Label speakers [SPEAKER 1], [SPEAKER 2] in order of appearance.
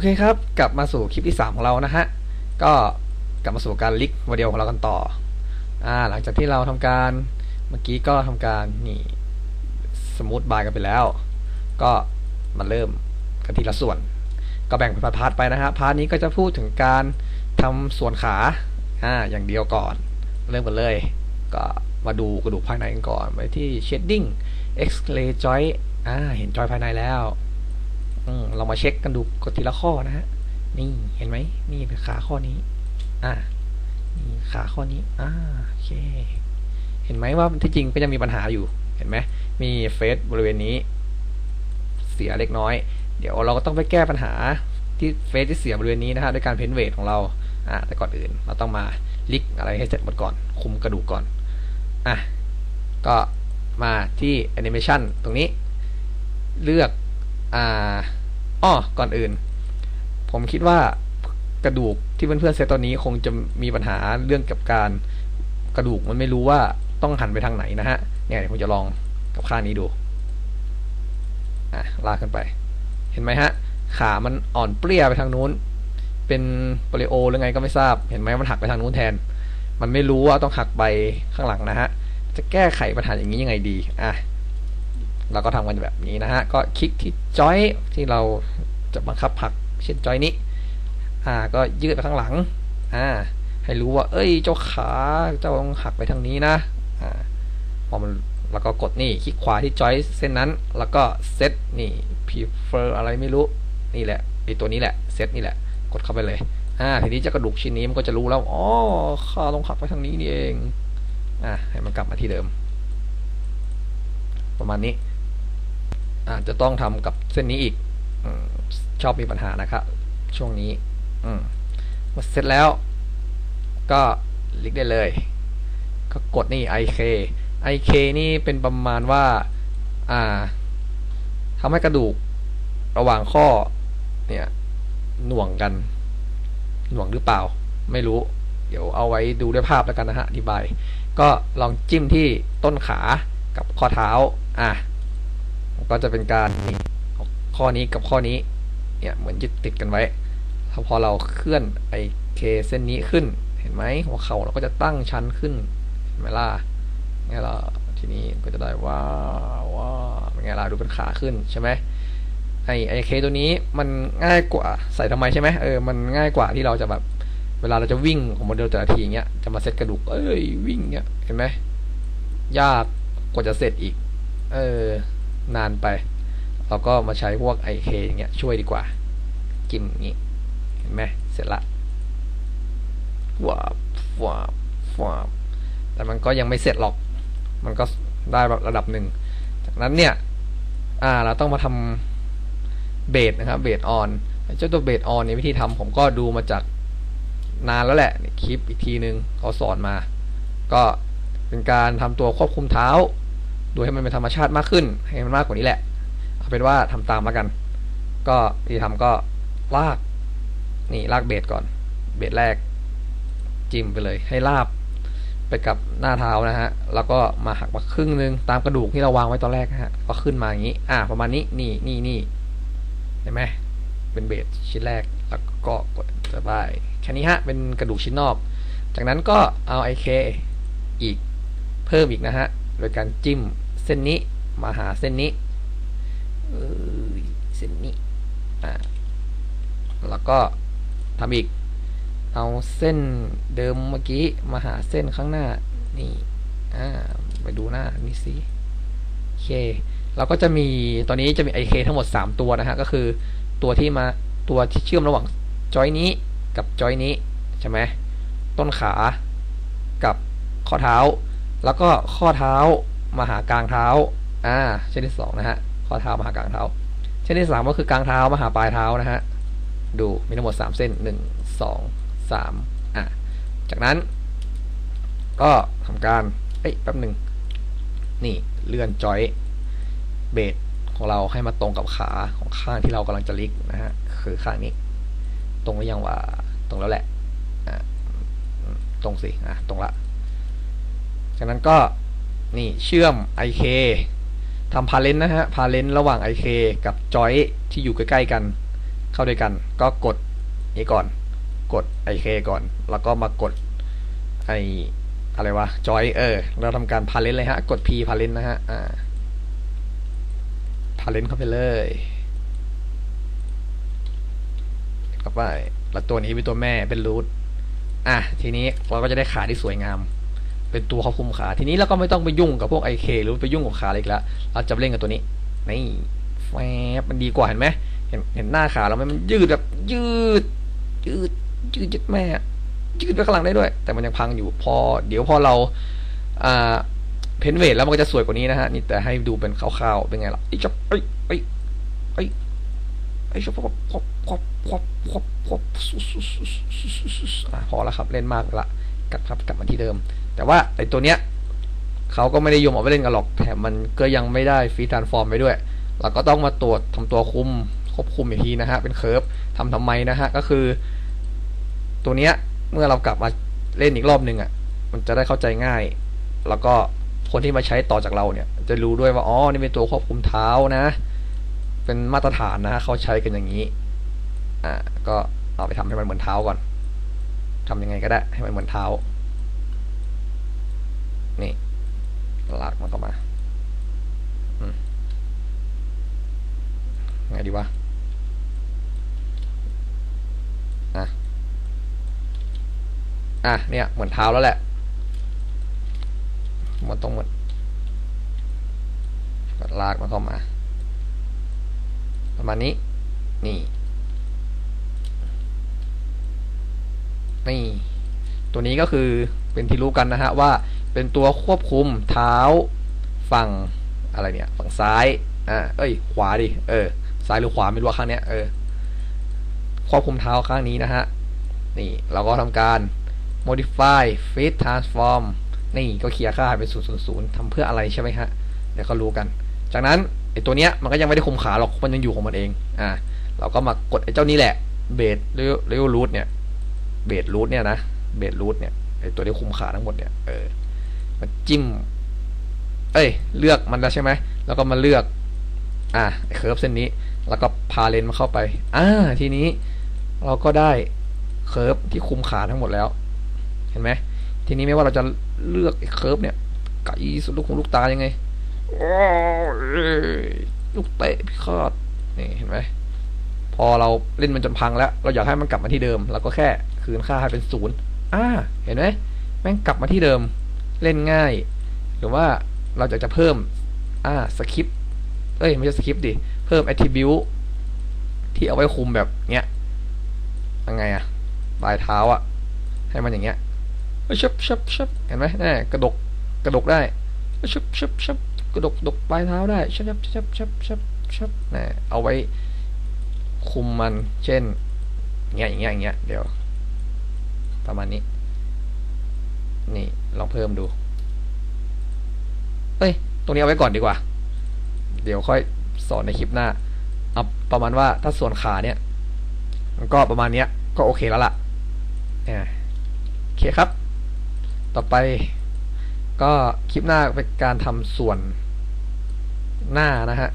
[SPEAKER 1] อเคครับ กลับมาสู่คลิปที่ 3 ของเรานะฮะ ก็กลับมาสู่การลิกโมเดลของเรากันต่ออ่าหลังจากที่เราทำการเมื่อกี้ก็ทำการนี่สมูทบายกันไปแล้ว ก็มาเริ่มกันทีละส่วน ก็แบ่งเป็นพาร์ทไปนะฮะพาร์ทนี้ก็จะพูดถึงการทำส่วนขาอ่าอย่างเดียวก่อน เริ่มกันเลย ก็มาดูกระดูกภายในกันก่อนไปที่ shading x-ray joint อ่าเห็นจอยภายในแล้ว เรามาเช็คกันดูกดทีละข้อนะฮะ นี่เห็นไหมนี่เป็นขาข้อนี้ อ่านี่ขาข้อนี้ อ่าโอเค เห็นไหมว่าที่จริงก็ยังมีปัญหาอยู่ เห็นไหมมีเฟสบริเวณนี้ เสียเล็กน้อย เดี๋ยวเราก็ต้องไปแก้ปัญหาที่เฟสที่เสียบริเวณนี้นะฮะด้วยการเพนเวทของเรา อ่าแต่ก่อนอื่น เราต้องมาลิกอะไรให้เสร็จหมดก่อน คุมกระดูกก่อน อะ ก็มาที่แอนิเมชันตรงนี้ เลือก อ่า อ้อก่อนอื่น ผมคิดว่ากระดูกที่เพื่อนๆเซตตอนนี้คงจะมีปัญหาเรื่องกับการกระดูกมันไม่รู้ว่าต้องหันไปทางไหนนะฮะเนี่ยผมจะลองกับข้านี้ดูอะลากขึ้นไป เห็นไหมฮะ ขามันอ่อนเปรี้ยไปทางนู้น เป็นโปลิโอหรือไงก็ไม่ทราบ เห็นไหมมันหักไปทางนู้นแทน มันไม่รู้ว่าต้องหักไปข้างหลังนะฮะจะแก้ไขปัญหาอย่างนี้ยังไงดีอะ เราก็ทำกันแบบนี้นะฮะ ก็คลิกที่จอยที่เราจะบังคับผัก เช่นจอยนี้ อ่า ก็ยืดไปข้างหลัง อ่า ให้รู้ว่า เอ้ย เจ้าขาเจ้าต้องหักไปทางนี้นะ อ่า พอมันแล้วก็กดนี่ คลิกขวาที่จอยเส้นนั้น แล้วก็เซตนี่ prefer อะไรไม่รู้ นี่แหละไอตัวนี้แหละ เซตนี่แหละ กดเข้าไปเลย อ่า ทีนี้จะกระดูกชิ้นนี้มันก็จะรู้แล้ว อ๋อขาต้องหักไปทางนี้นี่เอง อ่าให้มันกลับมาที่เดิม ประมาณนี้ อาจจะต้องทำกับเส้นนี้อีกอชอบมีปัญหานะครับ ช่วงนี้อืมเสร็จแล้ว ก็ลิกได้เลย ก็กดนี่ IK IK นี่เป็นประมาณว่า อ่าทำให้กระดูกระหว่างข้อ เนี่ยหน่วงกัน หน่วงหรือเปล่า ไม่รู้ เดี๋ยวเอาไว้ดูด้วยภาพแล้วกันนะฮะอธิบาย ก็ลองจิ้มที่ต้นขากับข้อเท้า อะ ก็จะเป็นการนี่ข้อนี้กับข้อนี้เนี่ยเหมือนยึดติดกันไว้พอเราเคลื่อนไอเคเส้นนี้ขึ้นเห็นไหมหัวเข่าเราก็จะตั้งชันขึ้นเห็นไหมล่ะไงล่ะทีนี้ก็จะได้ว้าวว้าเป็นไงล่ะดูเป็นขาขึ้นใช่ไหมไอไอเคตัวนี้มันง่ายกว่าใส่ทำไมใช่ไหมเออมันง่ายกว่าที่เราจะแบบเวลาเราจะวิ่งของโมเดลแต่ละทีเงี้ยจะมาเซตกระดูกเอ้ยวิ่งเงี้ยเห็นไหมยากกว่าจะเสร็จอีก เออ นานไป เราก็มาใช้พวก IK อย่างเงี้ยช่วยดีกว่า จิ้มอย่างงี้ เห็นไหมเสร็จละวาบวาบวาบแต่มันก็ยังไม่เสร็จหรอก มันก็ได้ระดับหนึ่ง จากนั้นเนี่ย อ่า เราต้องมาทำเบสนะครับเบสออนเจ้าตัวเบสออนในวิธีทำผมก็ดูมาจากนานแล้วแหละคลิปอีกทีหนึ่งเขาสอนมา ก็เป็นการทำตัวควบคุมเท้า ดยให้มันเป็นธรรมชาติมากขึ้น ให้มันมากกว่านี้แหละ เอาเป็นว่าทำตามแล้วกัน ก็ที่ทำก็ลาก นี่ลากเบสก่อน เบสแรก จิ้มไปเลย ให้ลาบไปกับหน้าเท้านะฮะ แล้วก็มาหักมาครึ่งนึงตามกระดูกที่เราวางไว้ตอนแรกนะฮะ ก็ขึ้นมาอย่างนี้ อ่า ประมาณนี้ นี่นี่นี่เห็นไหมเป็นเบสชิ้นแรก แล้วก็กดจะไปแค่นี้ฮะ เป็นกระดูกชิ้นนอก จากนั้นก็เอาไอเคอีกเพิ่มอีกนะฮะ โดยการจิ้ม เส้นนี้มาหาเส้นนี้เส้นนี้อ่าแล้วก็ทำอีก เอาเส้นเดิมเมื่อกี้มาหาเส้นข้างหน้า นี่อ่าไปดูหน้านี่สิโอเคเราก็จะมีตอนนี้จะมี IK ทั้งหมด 3 ตัวนะฮะ ก็คือตัวที่มาตัวที่เชื่อมระหว่างจอยนี้กับจอยนี้ใช่ไหมต้นขากับข้อเท้า แล้วก็ข้อเท้า มาหากลางเท้า อ่าเช่นที่สองนะฮะ ข้อเท้ามาหากลางเท้า เช่นที่สามก็คือกลางเท้ามาหาปลายเท้านะฮะ ดูมีทั้งหมดสามเส้นหนึ่งสองสามอะ จากนั้น ก็ทำการ เอ้ยแป๊บหนึ่ง นี่เลื่อนจอยเบสของเราให้มาตรงกับขาของข้างที่เรากำลังจะลิกนะฮะ คือข้างนี้ ตรงหรือยังว่าตรงแล้วแหละ อะ ตรงสิ อะ ตรงละ จากนั้นก็ นี่เชื่อม IK ทำพาเลนนะฮะพาเลนระหว่าง IK กับจอยที่อยู่ใกล้ๆกัน เข้าด้วยกัน ก็กดนี้ก่อน กดไอเคก่อน แล้วก็มากดไออะไรวะจอยเออเราทำการพาเลนเลยฮะ กด P พาเลนนะฮะอ่าพาเลนเข้าไปเลยเข้าไปแล้วตัวนี้เป็นตัวแม่เป็นรูทอะทีนี้เราก็จะได้ขาที่สวยงาม เป็นตัวควบคุมขา ทีนี้เราก็ไม่ต้องไปยุ่งกับพวก IK หรือไปยุ่งกับขาอะไรอีกแล้วเราจะเล่นกับตัวนี้นี่แฟบมันดีกว่าเห็นไหมเห็นเห็นหน้าขาเราไหมมันยืดแบบยืด ยืดยืดยัดแม่ยืดไปข้างหลังได้ด้วย แต่มันยังพังอยู่พอ เดี๋ยวพอเราอ่าเพนเวทแล้วมันก็จะสวยกว่านี้นะฮะนี่แต่ให้ดูเป็นคร่าวๆเป็นไงล่ะไอ้จับไอ้ไอ้ไอ้ไอ้จับควบควบควบควบควบควบพอแล้วครับเล่นมากละ กลับครับกลับมาที่เดิม แต่ว่าไอ้ตัวเนี้ยเขาก็ไม่ได้ยมเอาไปเล่นกันหรอกแถมมันก็ยังไม่ได้ฟรีทานส์ฟอร์มไปด้วย เราก็ต้องมาตรวจทำตัวคุมควบคุมอีกทีนะฮะเป็นเคิร์ฟทำทำไมนะฮะก็คือ ตัวเนี้ยเมื่อเรากลับมาเล่นอีกรอบหนึ่งอะ มันจะได้เข้าใจง่าย แล้วก็คนที่มาใช้ต่อจากเราเนี่ย จะรู้ด้วยว่าอ๋อนี่เป็นตัวควบคุมเท้านะ เป็นมาตรฐานนะเขาใช้กันอย่างนี้อ่าก็เอาไปทำให้มันเหมือนเท้าก่อน ทำยังไงก็ได้ให้มันเหมือนเท้า นี่ลากมันเข้ามาไงดีวะอะอะเนี่ย เหมือนเท้าแล้วแหละมันต้องเหมือนลากมันเข้ามา ประมาณนี้ นี่ นี่ ตัวนี้ก็คือเป็นที่รู้กันนะฮะว่าเป็นตัวควบคุมเท้าฝั่งอะไรเนี่ยฝั่งซ้ายอ่าเอ้ย ขวาดิเออ ซ้ายหรือขวาไม่รู้วข้างเนี้ยเออควบคุมเท้าข้างนี้นะฮะนี่เราก็ทำการ modify fit transform นี่ก็เคลียร์ค่าเป็นศูนย์ศูนย์ศูนย์ทำเพื่ออะไรใช่ไหมฮะเดี๋ยวเขารู้กัน จากนั้นไอ้ตัวเนี้ยมันก็ยังไม่ได้คุมขาหรอกมันยังอยู่ของมันเองอ่าเราก็มากดไอ้เจ้านี้แหละเบสเรียวเรียวรูทเนี่ย เบสรูทเนี่ยนะเบสรูทเนี่ยไอตัวที่คุมขาทั้งหมดเนี่ยเออมันจิ้ม เอ้ย เลือกมันแล้วใช่ไหมแล้วก็มาเลือก อ่าไอ้เคิร์ฟเส้นนี้ แล้วก็พาเลนมาเข้าไปอ่าทีนี้เราก็ได้เคิร์ฟที่คุมขาทั้งหมดแล้ว เห็นไหมทีนี้ไม่ว่าเราจะเลือกไอ้เคิร์ฟเนี่ยไก่สุดลูกหูลูกตายังไงโอ้ยลูกเตะพิฆาตนี่เห็นไหม พอเราเล่นมันจนพังแล้ว เราอยากให้มันกลับมาที่เดิมเราก็แค่คืนค่าให้เป็นศูนย์อ่าเห็นไหมแม่งกลับมาที่เดิมเล่นง่าย หรือว่าเราอยากจะเพิ่มอ่าสคริปเอ้ยไม่ใช่สคริปดิเพิ่ม attribute ที่เอาไว้คุมแบบเนี้ยยังไงอะปลายเท้าอะให้มันอย่างเงี้ยชับชับชับเห็นไหมแน่กระดกกระดกได้ชับชับชับกระดกดกปลายเท้าได้ชับชับชับชับชับชับแน่เอาไว้ คุมมัน เช่นเงี้ยอย่างเงี้ยอย่างเงี้ยเดี๋ยว ประมาณนี้ นี่ลองเพิ่มดูเอ้ย ตรงนี้เอาไว้ก่อนดีกว่า เดี๋ยวค่อยสอนในคลิปหน้าเอาประมาณว่าถ้าส่วนขาเนี่ย มันก็ประมาณเนี้ย ก็โอเคแล้วล่ะอ่าโอเคครับ ต่อไป ก็คลิปหน้าเป็นการทำส่วนหน้านะฮะ